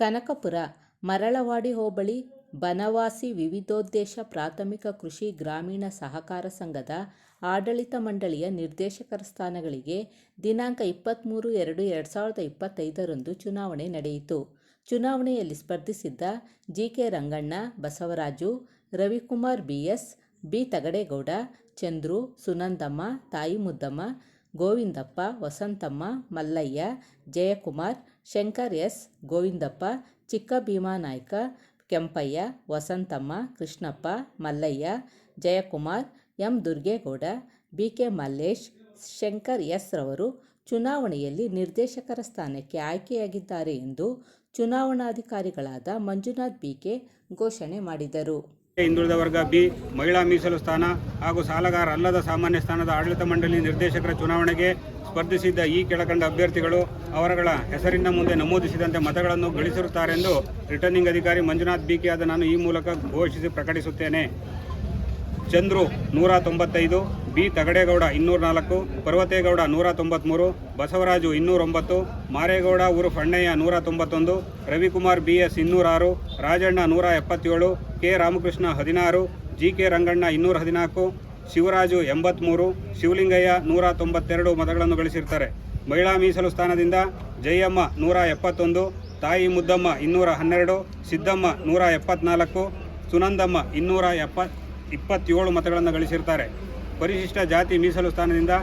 ಕನಕಪುರ, ಮರಳವಾಡಿ ಹೋಬಳಿ, ಬನವಾಸಿ ವಿವಿಧೋದ್ದೇಶ ಪ್ರಾಥಮಿಕ ಕೃಷಿ ಗ್ರಾಮೀಣ ಸಹಕಾರ ಸಂಘದ ಆಡಳಿತ ಮಂಡಳಿಯ ನಿರ್ದೇಶಕರ ಸ್ಥಾನಗಳಿಗೆ ದಿನಾಂಕ ಇಪ್ಪತ್ತ್ಮೂರು ಎರಡು ಎರಡು ಸಾವಿರದ ಇಪ್ಪತ್ತೈದರಂದು ಚುನಾವಣೆ ನಡೆಯಿತು. ಚುನಾವಣೆಯಲ್ಲಿ ಸ್ಪರ್ಧಿಸಿದ್ದ G K Ranganna, Basavaraju, Ravikumar B S, B Thagadegowda, Chandru, Sunandamma, ತಾಯಿ Muddamma Govindappa, Vasanthamma, Mallaiah, Jayakumar, Shankar S, Govindappa Chikka Bhimanaik Kempaiah, Vasanthamma, Krishnappa, Mallaiah, Jayakumar, M Durgegowda, B K Mallesh, Shankar S ರವರು ಚುನಾವಣೆಯಲ್ಲಿ ನಿರ್ದೇಶಕರ ಸ್ಥಾನಕ್ಕೆ ಆಯ್ಕೆಯಾಗಿದ್ದಾರೆ ಎಂದು ಚುನಾವಣಾಧಿಕಾರಿಗಳಾದ Manjunath B K ಘೋಷಣೆ ಮಾಡಿದರು. ಹಿಂದುಳಿದ ವರ್ಗ, ಬಿ ಮಹಿಳಾ ಮೀಸಲು ಸ್ಥಾನ ಹಾಗೂ ಸಾಲಗಾರ ಅಲ್ಲದ ಸಾಮಾನ್ಯ ಸ್ಥಾನದ ಆಡಳಿತ ಮಂಡಳಿ ನಿರ್ದೇಶಕರ ಚುನಾವಣೆಗೆ ಸ್ಪರ್ಧಿಸಿದ್ದ ಈ ಕೆಳಕಂಡ ಅಭ್ಯರ್ಥಿಗಳು ಅವರಗಳ ಹೆಸರಿನ ಮುಂದೆ ನಮೂದಿಸಿದಂತೆ ಮತಗಳನ್ನು ಗಳಿಸಿರುತ್ತಾರೆಂದು ರಿಟರ್ನಿಂಗ್ ಅಧಿಕಾರಿ ಮಂಜುನಾಥ್ ಬಿ ಆದ ನಾನು ಈ ಮೂಲಕ ಘೋಷಿಸಿ ಪ್ರಕಟಿಸುತ್ತೇನೆ. ಚಂದ್ರು ನೂರ ತೊಂಬತ್ತೈದು ಬಿ ತಗಡೇಗೌಡ ಇನ್ನೂರ ನಾಲ್ಕು, ಪರ್ವತೇಗೌಡ ನೂರ ತೊಂಬತ್ತ್ಮೂರು ಬಸವರಾಜು ಇನ್ನೂರೊಂಬತ್ತು ಮಾರೇಗೌಡ ಉರುಫ್ ಅಣ್ಣಯ್ಯ ನೂರ ತೊಂಬತ್ತೊಂದು, ರವಿಕುಮಾರ್ ಬಿ ಎಸ್ ಇನ್ನೂರಾರು ರಾಜಣ್ಣ ನೂರ ಎಪ್ಪತ್ತೇಳು, ಕೆ ರಾಮಕೃಷ್ಣ ಹದಿನಾರು, ಜಿ ಕೆ ರಂಗಣ್ಣ ಇನ್ನೂರ ಹದಿನಾಲ್ಕು, ಶಿವರಾಜು ಎಂಬತ್ತ್ಮೂರು ಶಿವಲಿಂಗಯ್ಯ ನೂರ ತೊಂಬತ್ತೆರಡು ಮತಗಳನ್ನು ಗಳಿಸಿರ್ತಾರೆ. ಮಹಿಳಾ ಮೀಸಲು ಸ್ಥಾನದಿಂದ ಜಯಮ್ಮ ನೂರ ಎಪ್ಪತ್ತೊಂದು, ತಾಯಿ ಮುದ್ದಮ್ಮ ಇನ್ನೂರ ಹನ್ನೆರಡು, ಸಿದ್ದಮ್ಮ ನೂರ ಎಪ್ಪತ್ನಾಲ್ಕು, ಸುನಂದಮ್ಮ ಇನ್ನೂರ ಎಪ್ಪ ಇಪ್ಪತ್ತೇಳು ಮತಗಳನ್ನು ಗಳಿಸಿರ್ತಾರೆ. ಪರಿಶಿಷ್ಟ ಜಾತಿ ಮೀಸಲು ಸ್ಥಾನದಿಂದ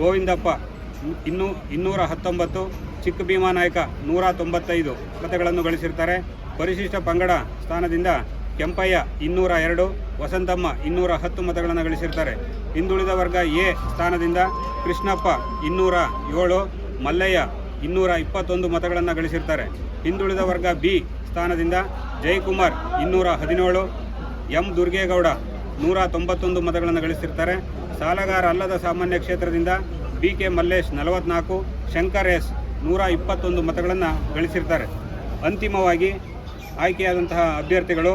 ಗೋವಿಂದಪ್ಪ ಇನ್ನೂ ಇನ್ನೂರ ಹತ್ತೊಂಬತ್ತು, ಚಿಕ್ಕ ಭೀಮಾನಾಯಕ ನೂರ ತೊಂಬತ್ತೈದು ಮತಗಳನ್ನು ಗಳಿಸಿರ್ತಾರೆ. ಪರಿಶಿಷ್ಟ ಪಂಗಡ ಸ್ಥಾನದಿಂದ ಕೆಂಪಯ್ಯ ಇನ್ನೂರ ಎರಡು, ವಸಂತಮ್ಮ ಇನ್ನೂರ ಹತ್ತು ಮತಗಳನ್ನು ಗಳಿಸಿರ್ತಾರೆ. ಹಿಂದುಳಿದ ವರ್ಗ ಎ ಸ್ಥಾನದಿಂದ ಕೃಷ್ಣಪ್ಪ ಇನ್ನೂರ ಏಳು, ಮಲ್ಲಯ್ಯ ಇನ್ನೂರ ಇಪ್ಪತ್ತೊಂದು ಮತಗಳನ್ನು ಗಳಿಸಿರ್ತಾರೆ. ಹಿಂದುಳಿದ ವರ್ಗ ಬಿ ಸ್ಥಾನದಿಂದ ಜಯಕುಮಾರ್ ಇನ್ನೂರ ಹದಿನೇಳು, ಎಂ ದುರ್ಗೇಗೌಡ ನೂರ ತೊಂಬತ್ತೊಂದು ಮತಗಳನ್ನು ಗಳಿಸಿರ್ತಾರೆ. ಸಾಲಗಾರ ಅಲ್ಲದ ಸಾಮಾನ್ಯ ಕ್ಷೇತ್ರದಿಂದ ಬಿ ಕೆ ಮಲ್ಲೇಶ್ ನಲವತ್ನಾಲ್ಕು, ಶಂಕರ್ ಎಸ್ ನೂರ ಇಪ್ಪತ್ತೊಂದು ಮತಗಳನ್ನು ಗಳಿಸಿರ್ತಾರೆ. ಅಂತಿಮವಾಗಿ ಆಯ್ಕೆಯಾದಂತಹ ಅಭ್ಯರ್ಥಿಗಳು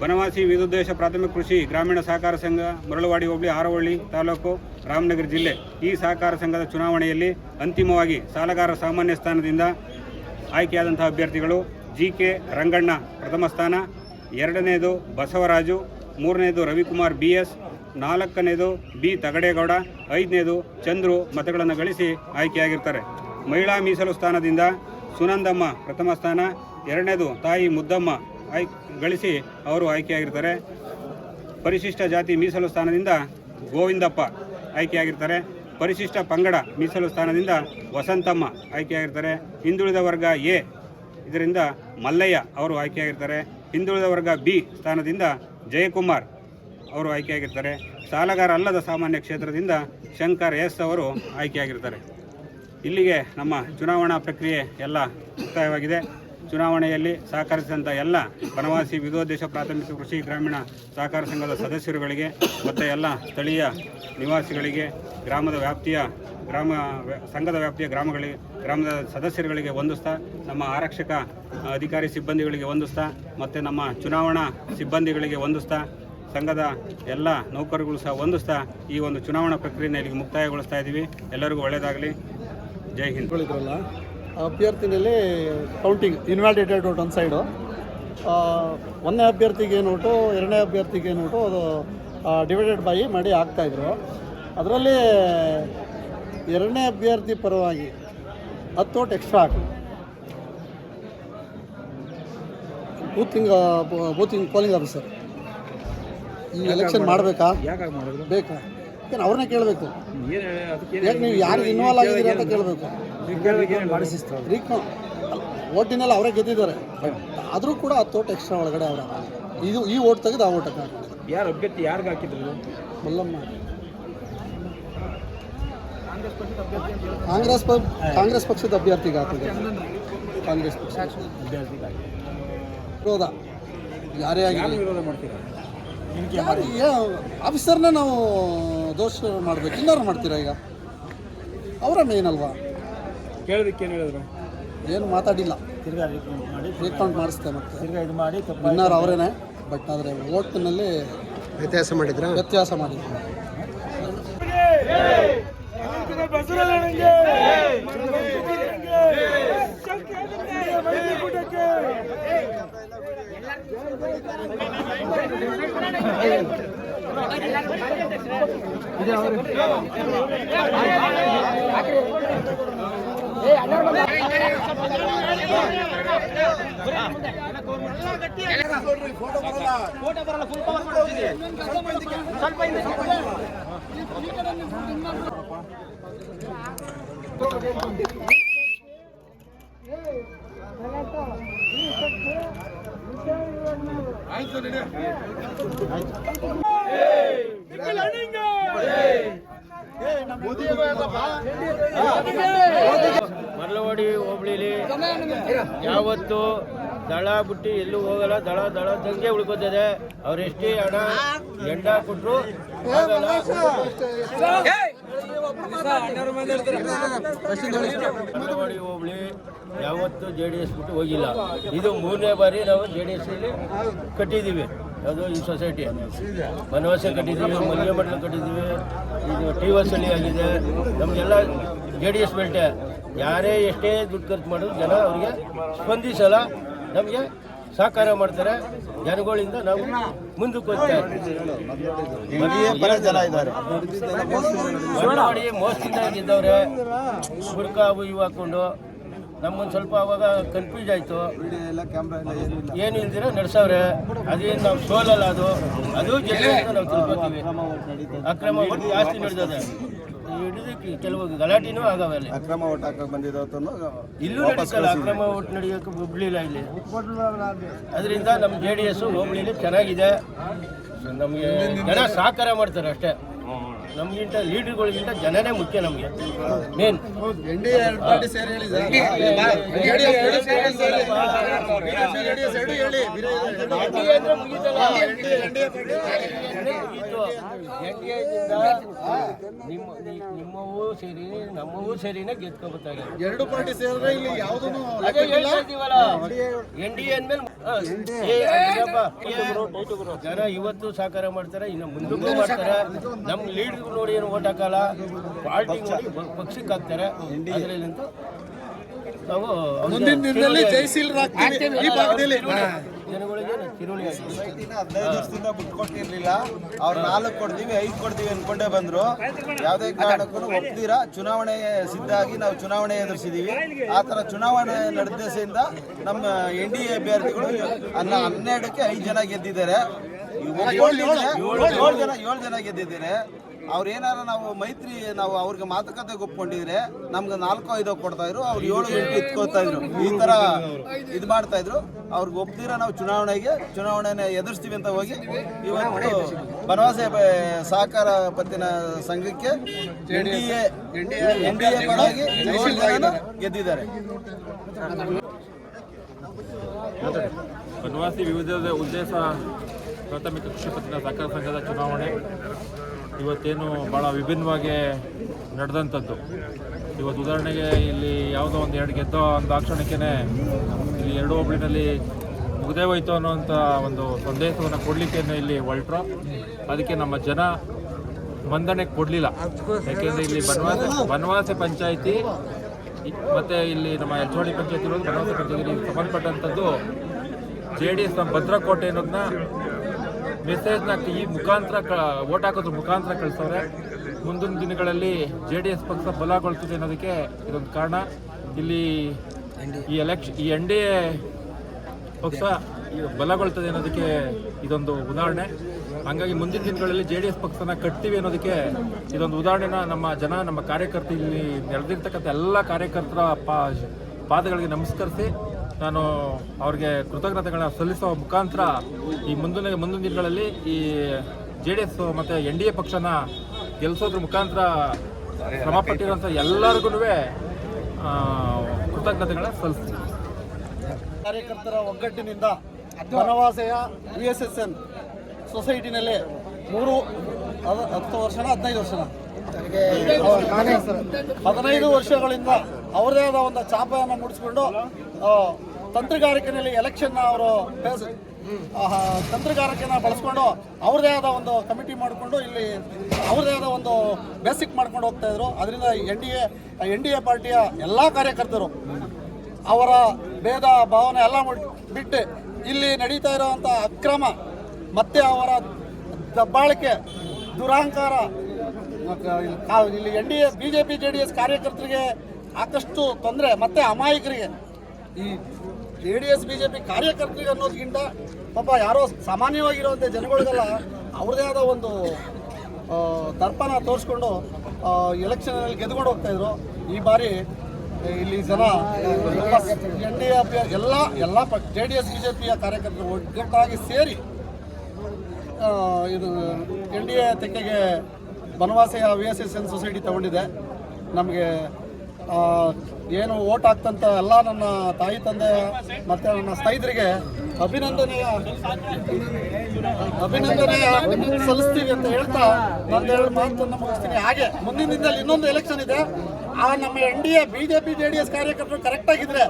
ಬನವಾಸಿ ವಿದುದ್ದೇಶ ಪ್ರಾಥಮಿಕ ಕೃಷಿ ಗ್ರಾಮೀಣ ಸಹಕಾರ ಸಂಘ, ಮರಳವಾಡಿ ಹೋಬಳಿ, ಆರವಳ್ಳಿ ತಾಲೂಕು, ರಾಮನಗರ ಜಿಲ್ಲೆ ಈ ಸಹಕಾರ ಸಂಘದ ಚುನಾವಣೆಯಲ್ಲಿ ಅಂತಿಮವಾಗಿ ಸಾಲಗಾರ ಸಾಮಾನ್ಯ ಸ್ಥಾನದಿಂದ ಆಯ್ಕೆಯಾದಂತಹ ಅಭ್ಯರ್ಥಿಗಳು ಜಿ ಕೆ ರಂಗಣ್ಣ ಪ್ರಥಮ ಸ್ಥಾನ, ಎರಡನೇದು ಬಸವರಾಜು, ಮೂರನೇದು ರವಿಕುಮಾರ್ ಬಿ ಎಸ್ ನಾಲ್ಕನೇದು ಬಿ ತಗಡೇಗೌಡ, ಐದನೇದು ಚಂದ್ರು ಮತಗಳನ್ನು ಗಳಿಸಿ ಆಯ್ಕೆಯಾಗಿರ್ತಾರೆ. ಮಹಿಳಾ ಮೀಸಲು ಸ್ಥಾನದಿಂದ ಸುನಂದಮ್ಮ ಪ್ರಥಮ ಸ್ಥಾನ, ಎರಡನೇದು ತಾಯಿ ಮುದ್ದಮ್ಮ ಆಯ್ ಗಳಿಸಿ ಅವರು ಆಯ್ಕೆಯಾಗಿರ್ತಾರೆ. ಪರಿಶಿಷ್ಟ ಜಾತಿ ಮೀಸಲು ಸ್ಥಾನದಿಂದ ಗೋವಿಂದಪ್ಪ ಆಯ್ಕೆಯಾಗಿರ್ತಾರೆ. ಪರಿಶಿಷ್ಟ ಪಂಗಡ ಮೀಸಲು ಸ್ಥಾನದಿಂದ ವಸಂತಮ್ಮ ಆಯ್ಕೆಯಾಗಿರ್ತಾರೆ. ಹಿಂದುಳಿದ ವರ್ಗ ಎ ಇದರಿಂದ ಮಲ್ಲಯ್ಯ ಅವರು ಆಯ್ಕೆಯಾಗಿರ್ತಾರೆ. ಹಿಂದುಳಿದ ವರ್ಗ ಬಿ ಸ್ಥಾನದಿಂದ ಜಯಕುಮಾರ್ ಅವರು ಆಯ್ಕೆಯಾಗಿರ್ತಾರೆ. ಸಾಲಗಾರ ಅಲ್ಲದ ಸಾಮಾನ್ಯ ಕ್ಷೇತ್ರದಿಂದ ಶಂಕರ್ ಎಸ್ ಅವರು ಆಯ್ಕೆಯಾಗಿರ್ತಾರೆ. ಇಲ್ಲಿಗೆ ನಮ್ಮ ಚುನಾವಣಾ ಪ್ರಕ್ರಿಯೆ ಎಲ್ಲ ಮುಕ್ತಾಯವಾಗಿದೆ. ಚುನಾವಣೆಯಲ್ಲಿ ಸಹಕರಿಸಿದಂಥ ಎಲ್ಲ ಬನವಾಸಿ ವಿಧೋದ್ದೇಶ ಪ್ರಾಥಮಿಕ ಕೃಷಿ ಗ್ರಾಮೀಣ ಸಹಕಾರ ಸಂಘದ ಸದಸ್ಯರುಗಳಿಗೆ, ಮತ್ತು ಎಲ್ಲ ಸ್ಥಳೀಯ ನಿವಾಸಿಗಳಿಗೆ, ಗ್ರಾಮದ ವ್ಯಾಪ್ತಿಯ ಗ್ರಾಮ ಸಂಘದ ವ್ಯಾಪ್ತಿಯ ಗ್ರಾಮಗಳಿಗೆ, ಗ್ರಾಮದ ಸದಸ್ಯರುಗಳಿಗೆ ವಂದಿಸ್ತಾ, ನಮ್ಮ ಆರಕ್ಷಕ ಅಧಿಕಾರಿ ಸಿಬ್ಬಂದಿಗಳಿಗೆ ವಂದಿಸ್ತಾ, ಮತ್ತು ನಮ್ಮ ಚುನಾವಣಾ ಸಿಬ್ಬಂದಿಗಳಿಗೆ ವಂದಿಸ್ತಾ ಸಂಘದ ಎಲ್ಲ ನೌಕರರುಗಳು ಸಹ ವಂದಿಸ್ತಾ ಈ ಒಂದು ಚುನಾವಣಾ ಪ್ರಕ್ರಿಯೆಯನ್ನು ಇಲ್ಲಿಗೆ ಮುಕ್ತಾಯಗೊಳಿಸ್ತಾ ಇದ್ದೀವಿ. ಎಲ್ಲರಿಗೂ ಒಳ್ಳೆಯದಾಗಲಿ ಜೈ ಹಿಂದ್. ಅಭ್ಯರ್ಥಿನಲ್ಲಿ ಕೌಂಟಿಂಗ್ ಇನ್ವ್ಯಾಲಿಡೇಟೆಡ್ ಓಟ್ ಒಂದು ಸೈಡು ಒಂದನೇ ಅಭ್ಯರ್ಥಿಗೆ ಏನು ಓಟು ಎರಡನೇ ಅಭ್ಯರ್ಥಿಗೆ ಏನು ಓಟು ಅದು ಡಿವೈಡೆಡ್ ಬೈ ಮಾಡಿ ಹಾಕ್ತಾಯಿದ್ರು ಅದರಲ್ಲಿ ಎರಡನೇ ಅಭ್ಯರ್ಥಿ ಪರವಾಗಿ ಹತ್ತು ಓಟ್ ಎಕ್ಸ್ಟ್ರಾ ಹಾಕಿ ಬೂತಿಂಗ್ ಬೂತಿಂಗ್ ಪೋಲಿಂಗ್ ಆಫೀಸರ್ ಈ ಎಲೆಕ್ಷನ್ ಮಾಡಬೇಕಾ? ಯಾಕಾಗಿ ಮಾಡಿದ್ರು? ಬೇಕಾ? ಏನು ಅವ್ರನ್ನೇ ಕೇಳಬೇಕು. ಏನು ಅದಕ್ಕೆ ಯಾಕೆ ನೀವು ಯಾರು ಇನ್ವಾಲ್ವ್ ಆಗಿದ್ದೀರಿ ಅಂತ ಕೇಳಬೇಕು. ಏನು ಮಾಡಿಸ್ತಾರೆ ರೀಕೌ ಓಟಿನಲ್ಲಿ ಅವರೇ ಗೆದ್ದಿದ್ದಾರೆ. ಆದರೂ ಕೂಡ ಹತ್ತು ಓಟ್ ಎಕ್ಸ್ಟ್ರಾ ಒಳಗಡೆ ಅವರ ಇದು ಈ ಓಟ್ ತೆಗೆದು ಆ ಓಟ್ ಹಾಕಿದ್ದಾರೆ ಯಾರು ಅಭ್ಯರ್ಥಿ ಯಾರಿಗೆ ಹಾಕಿದ್ರು? ಮಲ್ಲಮ್ಮ. ಕಾಂಗ್ರೆಸ್ ಕಾಂಗ್ರೆಸ್ ಪಕ್ಷದ ಅಭ್ಯರ್ಥಿಗೆ ಹಾಕಿದ್ರು ಕಾಂಗ್ರೆಸ್ ಪಕ್ಷ ಅಭ್ಯರ್ಥಿಗೆ ವಿರೋಧ. ಯಾರೇ ಆಗಿ ವಿರೋಧ ಮಾಡ್ತೀರಾ? ಆಫೀಸರ್ನೇ ನಾವು ದೋಷ ಮಾಡಬೇಕು. ಇನ್ನಾರು ಮಾಡ್ತೀರಾ ಈಗ? ಅವರ ಮೇನ್ ಅಲ್ವಾ? ಕೇಳೋದಕ್ಕೆ ಏನು ಹೇಳಿದ್ರು? ಏನು ಮಾತಾಡಿಲ್ಲ. ತಿರ್ಗಾ ರೀಕೌಂಟ್ ಮಾಡಿ ರೀಕೌಂಟ್ ಮಾಡಿಸ್ತೆ ಮತ್ತೆ. ತಿರ್ಗಾ ಇದು ಮಾಡಿ ತಪ್ಪ ವಿನ್ನರ್ ಅವರೇನೆ ಬಟ್ ಆದರೆ ಓಟ್ನಲ್ಲಿ ವ್ಯತ್ಯಾಸ ಮಾಡಿದ್ರೆ? ವ್ಯತ್ಯಾಸ ಮಾಡಿದ್ರು. ಬಸವರಾಜನಿಗೆ ಮರಳವಾಡಿ ಹೋಬಳಿಲಿ ಯಾವತ್ತು ದಳ ಬಿಟ್ಟು ಎಲ್ಲೂ ಹೋಗಲ್ಲ ದಳ ದಳ ದಂಗೆ ಉಳ್ಕೋತದೆ. ಅವ್ರೆಷ್ಟೇ ಹಣ ಎಂಡ ಕೊಟ್ಟರು ಹೋಬಳಿ ಯಾವತ್ತೂ ಜೆ ಡಿ ಎಸ್ ಬಿಟ್ಟು ಹೋಗಿಲ್ಲ. ಇದು ಮೂರನೇ ಬಾರಿ ನಾವು ಜೆ ಡಿ ಎಸ್ ಕಟ್ಟಿದ್ದೀವಿ. ಅದು ಈ ಸೊಸೈಟಿ ಬನವಾಸ ಕಟ್ಟಿದ್ದೀವಿ, ಮಲ್ಲಿಗೆ ಮಠ ಕಟ್ಟಿದ್ದೀವಿ, ಇದು ಟಿ ಹಳ್ಳಿ ಆಗಿದೆ. ನಮಗೆಲ್ಲ ಜೆ ಡಿ ಎಸ್ ಬೆಲ್ಟೆ. ಯಾರೇ ಎಷ್ಟೇ ದುಡ್ಡು ಖರ್ಚು ಮಾಡಿದ್ರು ಜನ ಅವರಿಗೆ ಸ್ಪಂದಿಸಲ್ಲ. ನಮಗೆ ಸಹಕಾರ ಮಾಡ್ತಾರೆ. ಜನಗಳಿಂದ ನಾವು ಮುಂದಕ್ಕೆ ಹೋಗ್ತಾ ಮಾಡಿ ಮೋಸದಿಂದ ಗೆದ್ದವ್ರೆ ಬುರ್ಕ ಅವು ಇವು ಹಾಕೊಂಡು ನಮ್ಮೊಂದು ಸ್ವಲ್ಪ ಅವಾಗ ಕನ್ಫ್ಯೂಸ್ ಆಯಿತು. ಏನು ಇಲ್ದಿರ ನಡೆಸವ್ರೆ ಅದೇನು ನಾವು ಸೋಲಲ್ಲ ಅದು. ಅದು ಜನ ನಾವು ತಿಳ್ಕೊತೀವಿ. ಅಕ್ರಮ ಜಾಸ್ತಿ ನಡೆದದೆ. ಹಿಡಿದಕ್ಕೆ ಕೆಲವು ಗಲಾಟೆನೂ ಆಗವೆ ಅಲ್ಲಿ. ಅಕ್ರಮ ಓಟ್ ಹಾಕಕ್ ಬಂದಿದ್ದು ಇಲ್ಲೂ ನಡೀತಲ್ಲ ಅಕ್ರಮ ಒಟ್ಟು ನಡೆಯೋಕೆ ಬಿಡ್ಲಿಲ್ಲ ಇಲ್ಲಿ. ಅದರಿಂದ ನಮ್ಮ ಜೆ ಡಿ ಎಸ್ ಹೋಬಳಿಲಿ ಚೆನ್ನಾಗಿದೆ. ನಮಗೆ ಜನ ಸಹಕಾರ ಮಾಡ್ತಾರೆ ಅಷ್ಟೇ. ನಮಗಿಂತ ಲೀಡರ್ಗಳಿಗಿಂತ ಜನನೇ ಮುಖ್ಯ ನಮಗೆ ಮೇನ್ ನಿಮ್ಮ ನಿಮ್ಮವೂ ಸೇರಿ ನಮ್ಮವೂ ಸೇರಿನೇ ಗೆದ್ಕೊಬತ್ತಾರೆ ಎರಡು ಪಾರ್ಟಿ ಸೇರಿದ್ರೆ ಇಲ್ಲಿ ಯಾವುದೂ ಎನ್ ಡಿ ಎ ಅಂದ್ಮೇಲೆ ಜನ ಇವತ್ತು ಸಹಕಾರ ಮಾಡ್ತಾರೆ ಇನ್ನು ಮುಂದಕ್ಕೂ ಮಾಡ್ತಾರೆ ನಮ್ಮ ಲೀಡರ್ ನೋಡಿ ಏನು ಓಟ್ ಹಾಕಲ್ಲ. ಪಾರ್ಟಿ ನೋಡಿ ಪಕ್ಷಕ್ಕೆ ಹಾಕ್ತಾರೆ ಅದರಲ್ಲಂತೂ ನಾವು ಮುಂದಿನ ದಿನದಲ್ಲಿ ಜಯಶೀಲರಾಗ್ತೀವಿ ಈ ಭಾಗದಲ್ಲಿ. ಜನಗಳಿಗೆ ಹದಿನೈದು ವರ್ಷದಿಂದ ಬಿಟ್ಕೊಟ್ಟಿರ್ಲಿಲ್ಲ. ಅವ್ರು ನಾಲ್ಕು ಕೊಡ್ತೀವಿ ಐದು ಕೊಡ್ತೀವಿ ಅನ್ಕೊಂಡೇ ಬಂದ್ರು. ಯಾವುದೇ ಕಾರಣಕ್ಕೂ ಒಪ್ತೀರಾ? ಚುನಾವಣೆ ಸಿದ್ಧ ಆಗಿ ನಾವು ಚುನಾವಣೆ ಎದುರಿಸಿದೀವಿ. ಆ ಥರ ಚುನಾವಣೆ ನಡೆದಿಸಿಂದ ನಮ್ಮ ಎನ್ ಡಿ ಎ ಅಭ್ಯರ್ಥಿಗಳು ಅನ್ನ ಹನ್ನೆರಡಕ್ಕೆ ಐದು ಜನ ಗೆದ್ದಿದ್ದಾರೆ. ಏಳು ಜನ ಏಳು ಜನ ಗೆದ್ದಿದ್ದಾರೆ. ಅವ್ರು ಏನಾರ ನಾವು ಮೈತ್ರಿ, ನಾವು ಅವ್ರಿಗೆ ಮಾತುಕತೆ ಒಪ್ಕೊಂಡಿದ್ರೆ ನಮ್ಗೆ ನಾಲ್ಕು ಐದು ಕೊಡ್ತಾ ಇದ್ರು, ಅವ್ರು ಏಳು ಎಂಟು ಇಟ್ಕೋತಾ ಇದ್ರು. ಈ ತರ ಇದು ಮಾಡ್ತಾ ಇದ್ರು. ಅವ್ರಿಗೆ ಒಪ್ದಿರ ನಾವು ಚುನಾವಣೆಗೆ, ಚುನಾವಣೆನ ಎದುರಿಸ್ತೀವಿ ಅಂತ ಹೋಗಿ ಇವತ್ತು ಭರವಸೆ ಸಹಕಾರ ಪತ್ತಿನ ಸಂಘಕ್ಕೆ N D A, N D A ಗೆದ್ದಿದ್ದಾರೆ. ಬನವಾಸಿ ವಿವಿಧ ಉದ್ದೇಶ ಪ್ರಾಥಮಿಕ ಕೃಷಿ ಪತ್ತಿನ ಸಹಕಾರ ಸಂಘದ ಚುನಾವಣೆ. ಇವತ್ತೇನು ಭಾಳ ವಿಭಿನ್ನವಾಗಿ ನಡೆದಂಥದ್ದು. ಇವತ್ತು ಉದಾಹರಣೆಗೆ ಇಲ್ಲಿ ಯಾವುದೋ ಒಂದು ಎರಡು ಗೆದ್ದೋ ಅಂದಾಕ್ಷಣಕ್ಕೇ ಇಲ್ಲಿ ಎರಡು ಹೋಬಳಿನಲ್ಲಿ ಮುಗದೇ ಹೋಯ್ತು ಅನ್ನೋಂಥ ಒಂದು ಸಂದೇಶವನ್ನು ಕೊಡಲಿಕ್ಕೆ ಇಲ್ಲಿ ಹೊರಟ್ರು ಅದಕ್ಕೆ ನಮ್ಮ ಜನ ಮಂದನೆ ಕೊಡಲಿಲ್ಲ. ಯಾಕೆಂದರೆ ಇಲ್ಲಿ ಬನವಾಸ, ಬನವಾಸಿ ಪಂಚಾಯಿತಿ, ಮತ್ತು ಇಲ್ಲಿ ನಮ್ಮ ಎಚ್ ಪಂಚಾಯತಿ ಇರೋದು ಬನವಾಸ ಪಂಚಾಯತಿ ಸಂಬಂಧಪಟ್ಟಂಥದ್ದು. ಜೆ ಡಿ ಎಸ್ ನಮ್ಮ ಭದ್ರಕೋಟೆ ಅನ್ನೋದನ್ನ ಮೆಸೇಜ್ನ ಈ ಮುಖಾಂತರ ಕ ಓಟ್ ಹಾಕೋದ್ರ ಮುಖಾಂತರ ಕಳಿಸವ್ರೆ. ಮುಂದಿನ ದಿನಗಳಲ್ಲಿ ಜೆ ಡಿ ಎಸ್ ಪಕ್ಷ ಬಲಗೊಳ್ತದೆ ಅನ್ನೋದಕ್ಕೆ ಇದೊಂದು ಕಾರಣ. ಇಲ್ಲಿ ಈ ಎಲೆಕ್ಷ, ಈ ಎನ್ ಡಿ ಎ ಪಕ್ಷ ಬಲಗೊಳ್ತದೆ ಅನ್ನೋದಕ್ಕೆ ಇದೊಂದು ಉದಾಹರಣೆ. ಹಂಗಾಗಿ ಮುಂದಿನ ದಿನಗಳಲ್ಲಿ ಜೆ ಡಿ ಎಸ್ ಪಕ್ಷನ ಕಟ್ತೀವಿ ಅನ್ನೋದಕ್ಕೆ ಇದೊಂದು ಉದಾಹರಣೆನ ನಮ್ಮ ಜನ, ನಮ್ಮ ಕಾರ್ಯಕರ್ತ ಇಲ್ಲಿ ನೆರೆದಿರ್ತಕ್ಕಂಥ ಎಲ್ಲ ಕಾರ್ಯಕರ್ತರ ಪಾ, ಪಾದಗಳಿಗೆ ನಮಸ್ಕರಿಸಿ ನಾನು ಅವ್ರಿಗೆ ಕೃತಜ್ಞತೆಗಳನ್ನ ಸಲ್ಲಿಸುವ ಮುಖಾಂತರ ಈ ಮುಂದಿನ ಮುಂದಿನ ದಿನಗಳಲ್ಲಿ ಈ ಜೆ ಡಿ ಎಸ್ ಮತ್ತು ಎನ್ ಡಿ ಎ ಪಕ್ಷನ ಗೆಲ್ಲಿಸೋದ್ರ ಮುಖಾಂತರ ಶ್ರಮಪಟ್ಟಿರುವಂಥ ಎಲ್ಲರಿಗೂ ಕೃತಜ್ಞತೆಗಳ ಸಲ್ಲಿಸ್ತೀವಿ ಕಾರ್ಯಕರ್ತರ ಒಗ್ಗಟ್ಟಿನಿಂದ ಬನವಾಸೆಯ ವಿ ಎಸ್ ಎಸ್ ಎನ್ ಸೊಸೈಟಿನಲ್ಲಿ ಮೂರು ಹತ್ತು ವರ್ಷನ, ಹದಿನೈದು ವರ್ಷ ಹದಿನೈದು ವರ್ಷಗಳಿಂದ ಅವರದೇ ಆದ ಒಂದು ಚಾಪೆಯನ್ನು ಮುಡಿಸ್ಕೊಂಡು ತಂತ್ರಗಾರಿಕೆಯಲ್ಲಿ ಎಲೆಕ್ಷನ್ ಅವರು ತಂತ್ರಗಾರಿಕೆನ ಬಳಸ್ಕೊಂಡು ಅವ್ರದೇ ಆದ ಒಂದು ಕಮಿಟಿ ಮಾಡಿಕೊಂಡು ಇಲ್ಲಿ ಅವ್ರದೇ ಆದ ಒಂದು ಬೇಸಿಕ್ ಮಾಡ್ಕೊಂಡು ಹೋಗ್ತಾ ಇದ್ರು. ಅದರಿಂದ N D A, N D A ಪಾರ್ಟಿಯ ಎಲ್ಲ ಕಾರ್ಯಕರ್ತರು ಅವರ ಭೇದ ಭಾವನೆ ಎಲ್ಲ ಬಿಟ್ಟು ಇಲ್ಲಿ ನಡೀತಾ ಇರೋವಂಥ ಅಕ್ರಮ ಮತ್ತೆ ಅವರ ದಬ್ಬಾಳಿಕೆ, ದುರಾಂಕಾರ ಇಲ್ಲಿ N D A B J P J D S ಕಾರ್ಯಕರ್ತರಿಗೆ ಸಾಕಷ್ಟು ತೊಂದರೆ, ಮತ್ತೆ ಅಮಾಯಕರಿಗೆ ಈ J D S B J P ಕಾರ್ಯಕರ್ತರಿಗೆ ಅನ್ನೋದಕ್ಕಿಂತ ಪಾಪ ಯಾರೋ ಸಾಮಾನ್ಯವಾಗಿರುವಂಥ ಜನಗಳಿಗೆಲ್ಲ ಅವ್ರದೇ ಆದ ಒಂದು ದರ್ಪಣ ತೋರಿಸ್ಕೊಂಡು ಎಲೆಕ್ಷನಲ್ಲಿ ಗೆದ್ಕೊಂಡು ಹೋಗ್ತಾಯಿದ್ರು ಈ ಬಾರಿ ಇಲ್ಲಿ ಜನ ಎನ್ ಡಿ ಎಫ್ ಎಲ್ಲ ಎಲ್ಲ J D S B J ಪಿಯ ಕಾರ್ಯಕರ್ತರು ಒಗ್ಗಟ್ಟಾಗಿ ಸೇರಿ ಇದು ಎನ್ ಡಿ ಎ ತೆಕ್ಕೆಗೆ ಬನವಾಸಿಯ V S S N society ತಗೊಂಡಿದೆ. ನಮಗೆ ಏನು ಓಟ್ ಹಾಕ್ತಂತ ಎಲ್ಲ ನನ್ನ ತಾಯಿ ತಂದೆ ಮತ್ತು ನನ್ನ ಸ್ನೇಹಿತರಿಗೆ ಅಭಿನಂದನೆಯ ಅಭಿನಂದನೆಯ ಸಲ್ಲಿಸ್ತೀವಿ ಅಂತ ಹೇಳ್ತಾ ಎರಡು ಮಾತನ್ನು ಮುಗಿಸ್ತೀನಿ. ಹಾಗೆ ಮುಂದಿನ ದಿನದಲ್ಲಿ ಇನ್ನೊಂದು ಎಲೆಕ್ಷನ್ ಇದೆ. ಆ ನಮ್ಮ N D A B J P J D S ಕಾರ್ಯಕರ್ತರು ಕರೆಕ್ಟ್ ಆಗಿದ್ರೆ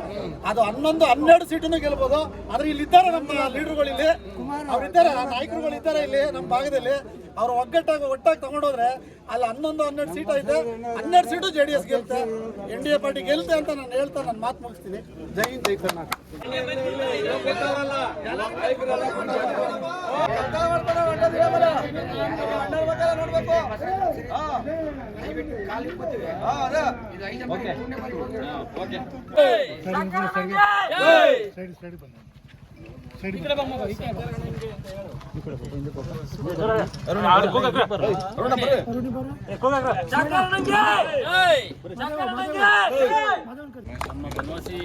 ಅದು ಹನ್ನೊಂದು, ಹನ್ನೆರಡು ಸೀಟನ್ನು ಗೆಲ್ಬೋದು. ಆದ್ರೆ ಇಲ್ಲಿದ್ದಾರೆ ನಮ್ಮ ಲೀಡರ್ಗಳು ಇಲ್ಲಿ. ಅವರಿದ್ದಾರೆ ನಾಯಕರುಗಳು ಇದ್ದಾರೆ ಇಲ್ಲಿ ನಮ್ಮ ಭಾಗದಲ್ಲಿ. ಅವ್ರ ಒಗ್ಗಟ್ಟಾಗಿ ಒಟ್ಟಾಗಿ ತಗೊಂಡೋದ್ರೆ ಅಲ್ಲಿ ಹನ್ನೊಂದು ಹನ್ನೆರಡು ಸೀಟ್ ಐತೆ. ಹನ್ನೆರಡು ಸೀಟು ಜೆ ಡಿ ಎಸ್ ಗೆಲ್ತೆ. ಎನ್ ಡಿ ಎ ಪಾರ್ಟಿ ಗೆಲ್ತೆ ಅಂತ ನಾನು ಹೇಳ್ತಾ ನನ್ನ ಮಾತು ಮುಗಿಸ್ತೀನಿ. ಜೈ ಹಿಂದ್ ಜೈ ಕರ್ನಾಟಕ. ಬನವಾಸಿ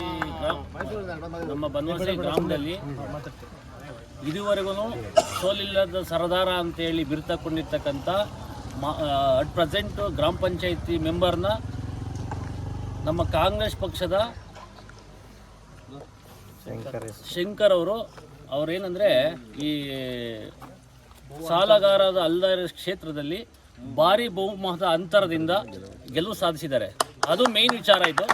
ನಮ್ಮ ಬನವಾಸಿ ಗ್ರಾಮದಲ್ಲಿ ಇದುವರೆಗೂ ಸೋಲಿಲ್ಲದ ಸರದಾರ ಅಂತೇಳಿ ಬಿರುತಕೊಂಡಿರ್ತಕ್ಕಂಥ ಅಟ್ ಪ್ರೆಸೆಂಟ್ ಗ್ರಾಮ ಪಂಚಾಯಿತಿ ಮೆಂಬರ್ನ ನಮ್ಮ ಕಾಂಗ್ರೆಸ್ ಪಕ್ಷದ ಶಂಕರ್ ಅವರು ಅವರೇನೆಂದರೆ ಈ ಸಾಲಗಾರದ ಅಲ್ಲದ ಕ್ಷೇತ್ರದಲ್ಲಿ ಭಾರಿ ಬಹುಮತದ ಅಂತರದಿಂದ ಗೆಲುವು ಸಾಧಿಸಿದ್ದಾರೆ. ಅದು ಮೇನ್ ವಿಚಾರ ಇದು.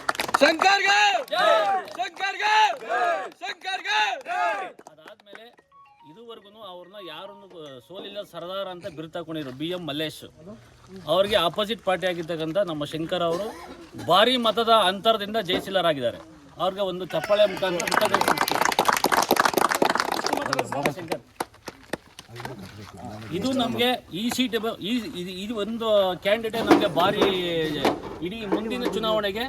ಅದಾದ್ಮೇಲೆ ಇದುವರೆಗೂ ಅವ್ರನ್ನ ಯಾರನ್ನು ಸೋಲಿಲ್ಲ ಸರದಾರ ಅಂತ ಬಿರ್ತಾಕೊಂಡಿದ್ರು ಬಿ ಎಂ ಮಲ್ಲೇಶ್. ಅವ್ರಿಗೆ ಆಪೋಸಿಟ್ ಪಾರ್ಟಿ ಆಗಿರ್ತಕ್ಕಂಥ ನಮ್ಮ ಶಂಕರ್ ಅವರು ಭಾರಿ ಮತದ ಅಂತರದಿಂದ ಜಯಶೀಲರಾಗಿದ್ದಾರೆ. ಅವ್ರಿಗೆ ಒಂದು ಚಪ್ಪಾಳೆ ಮುಖಾಂತರ. ಇದು ನಮಗೆ ಈ ಸೀಟ್ ಈ ಇದು- ಒಂದು ಕ್ಯಾಂಡಿಡೇಟ್ ನಮಗೆ ಭಾರಿ, ಇಡೀ ಮುಂದಿನ ಚುನಾವಣೆಗೆ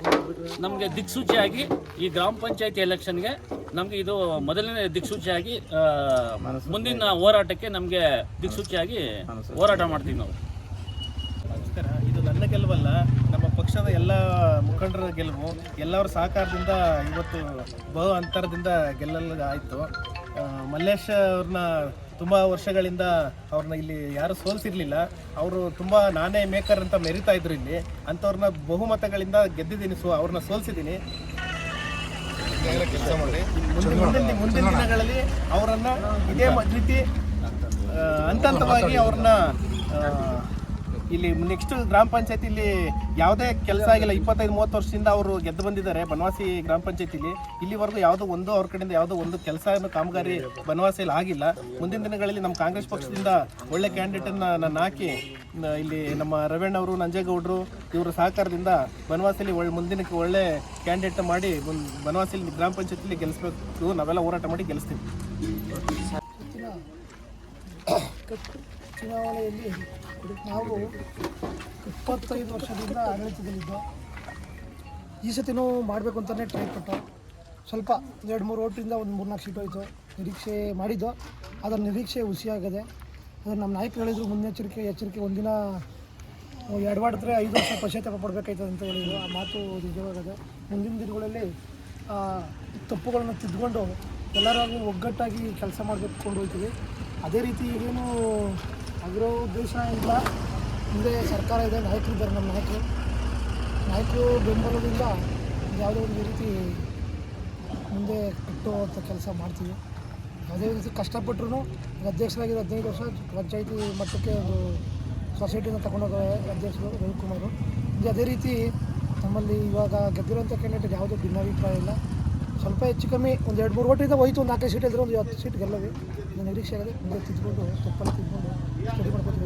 ನಮಗೆ ದಿಕ್ಸೂಚಿಯಾಗಿ ಈ ಗ್ರಾಮ ಪಂಚಾಯತಿ ಎಲೆಕ್ಷನ್ಗೆ ನಮಗೆ ಇದು ಮೊದಲನೇ ದಿಕ್ಸೂಚಿಯಾಗಿ ಮುಂದಿನ ಹೋರಾಟಕ್ಕೆ ನಮಗೆ ದಿಕ್ಸೂಚಿಯಾಗಿ ಹೋರಾಟ ಮಾಡ್ತೀವಿ ನಾವು. ಇದು ನನ್ನ ಗೆಲುವಲ್ಲ, ನಮ್ಮ ಪಕ್ಷದ ಎಲ್ಲ ಮುಖಂಡರ ಗೆಲುವು, ಎಲ್ಲರ ಸಹಕಾರದಿಂದ ಇವತ್ತು ಬಹು ಅಂತರದಿಂದ ಗೆಲ್ಲಲು ಆಯಿತು. ಮಲ್ಲೇಶ್ ಅವ್ರನ್ನ ತುಂಬ ವರ್ಷಗಳಿಂದ ಅವ್ರನ್ನ ಇಲ್ಲಿ ಯಾರು ಸೋಲ್ಸಿರ್ಲಿಲ್ಲ. ಅವರು ತುಂಬ ನಾನೇ ಮೇಕರ್ ಅಂತ ಮೆರಿತಾ ಇದ್ರು ಇಲ್ಲಿ. ಅಂಥವ್ರನ್ನ ಬಹುಮತಗಳಿಂದ ಗೆದ್ದಿದ್ದೀನಿ. ಸೊ ಅವ್ರನ್ನ ಸೋಲ್ಸಿದ್ದೀನಿ. ಮುಂದಿನ ಮುಂದಿನ ದಿನಗಳಲ್ಲಿ ಅವರನ್ನ ಇದೇ ರೀತಿ ಹಂತ ಹಂತವಾಗಿ ಅವ್ರನ್ನ ಇಲ್ಲಿ ನೆಕ್ಸ್ಟ್ ಗ್ರಾಮ ಪಂಚಾಯತಿಲಿ ಯಾವುದೇ ಕೆಲಸ ಆಗಿಲ್ಲ. ಇಪ್ಪತ್ತೈದು, ಮೂವತ್ತು ವರ್ಷದಿಂದ ಅವರು ಗೆದ್ದು ಬಂದಿದ್ದಾರೆ. ಬನವಾಸಿ ಗ್ರಾಮ ಪಂಚಾಯತಿಲಿ. ಇಲ್ಲಿವರೆಗೂ ಯಾವುದೋ ಒಂದು ಅವ್ರ ಕಡೆಯಿಂದ ಯಾವುದೋ ಒಂದು ಕೆಲಸ ಕಾಮಗಾರಿ ಬನವಾಸಿಯಲ್ಲಿ ಆಗಿಲ್ಲ. ಮುಂದಿನ ದಿನಗಳಲ್ಲಿ ನಮ್ಮ ಕಾಂಗ್ರೆಸ್ ಪಕ್ಷದಿಂದ ಒಳ್ಳೆ ಕ್ಯಾಂಡಿಡೇಟನ್ನು ನಾನು ಹಾಕಿ ಇಲ್ಲಿ ನಮ್ಮ ರವೀಣ್ ಅವರು, ನಂಜೇಗೌಡರು ಇವರ ಸಹಕಾರದಿಂದ ಬನವಾಸಿಯಲ್ಲಿ ಒಳ್ಳೆ ಮುಂದಿನಕ್ಕೆ ಒಳ್ಳೆ ಕ್ಯಾಂಡಿಡೇಟ್ ಮಾಡಿ ಬನವಾಸಿಯಲ್ಲಿ ಗ್ರಾಮ ಪಂಚಾಯತಿಲಿ ಗೆಲ್ಲಿಸ್ಬೇಕು ನಾವೆಲ್ಲ ಹೋರಾಟ ಮಾಡಿ ಗೆಲ್ಲಿಸ್ತೀವಿ ಚುನಾವಣೆಯಲ್ಲಿ ನಾವು ಇಪ್ಪತ್ತೈದು ವರ್ಷದಿಂದ ಆಡಳಿತದಲ್ಲಿದ್ದು, ಈ ಸತಿನೂ ಮಾಡಬೇಕು ಅಂತಲೇ ಟ್ರೈ ಕೊಟ್ಟು ಸ್ವಲ್ಪ ಎರಡು ಮೂರು ಓಟ್ರಿಂದ ಒಂದು ಮೂರ್ನಾಲ್ಕು ಸೀಟ್ ಹೋಯಿತು. ನಿರೀಕ್ಷೆ ಮಾಡಿದ್ದು. ಅದರ ನಿರೀಕ್ಷೆ ಹುಸಿಯಾಗದೆ. ಅದನ್ನು ನಮ್ಮ ನಾಯಕರು ಹೇಳಿದ್ರು, ಮುನ್ನೆಚ್ಚರಿಕೆ, ಎಚ್ಚರಿಕೆ, ಒಂದಿನ ಎಡವಾಡಿದ್ರೆ ಐದು ವರ್ಷ ಪಶ್ಚಾತ್ತಾಪ ಪಡಬೇಕಾಯ್ತದೆ ಅಂತ ಹೇಳಿದ್ರು. ಆ ಮಾತು ನಿಜವಾಗದೆ. ಮುಂದಿನ ದಿನಗಳಲ್ಲಿ ತಪ್ಪುಗಳನ್ನು ತಿದ್ದುಕೊಂಡು ಎಲ್ಲರೂ ಒಗ್ಗಟ್ಟಾಗಿ ಕೆಲಸ ಮಾಡಬೇಕು ಕೊಂಡು ಅದೇ ರೀತಿ ಈಗೇನು ಆಗಿರೋ ಉದ್ದೇಶ ಇಲ್ಲ. ಮುಂದೆ ಸರ್ಕಾರ ಇದೆ, ನಾಯಕರು ಇದ್ದಾರೆ ನಮ್ಮ ನಾಯಕರು. ನಾಯಕರು ಬೆಂಬಲದಿಂದ ಯಾವುದೇ ಒಂದು ರೀತಿ ಮುಂದೆ ಕಟ್ಟುವಂಥ ಕೆಲಸ ಮಾಡ್ತೀವಿ. ಯಾವುದೇ ರೀತಿ ಕಷ್ಟಪಟ್ಟರು ಅಧ್ಯಕ್ಷರಾಗಿದ್ದು ಹದಿನೈದು ವರ್ಷ ಪಂಚಾಯಿತಿ ಮಟ್ಟಕ್ಕೆ ಒಂದು ಸೊಸೈಟಿನ ತಗೊಂಡೋಗ ಅಧ್ಯಕ್ಷರು ರವಿಕುಮಾರು. ಈಗ ಅದೇ ರೀತಿ ನಮ್ಮಲ್ಲಿ ಇವಾಗ ಗೆದ್ದಿರೋಂಥ ಕ್ಯಾಂಡಿಡೇಟ್ ಯಾವುದೇ ಭಿನ್ನಾಭಿಪ್ರಾಯ ಇಲ್ಲ. ಸ್ವಲ್ಪ ಹೆಚ್ಚು ಕಮ್ಮಿ ಒಂದು ಎರಡು ಮೂರು ಓಟಿಂದ ಹೋಯ್ತು ಒಂದು ನಾಲ್ಕೈದು ಸೀಟ್ ಇದ್ರೆ ಒಂದು ಹತ್ತು ಸೀಟ್ ಗೆಲ್ಲವಿ ಇದು ನಿರೀಕ್ಷೆ ಆಗಿದೆ ಮುಂದೆ ತಿದ್ಕೊಂಡು ತಪ್ಪಲ್ಲಿ ತಿದ್ಕೊಂಡು Gracias.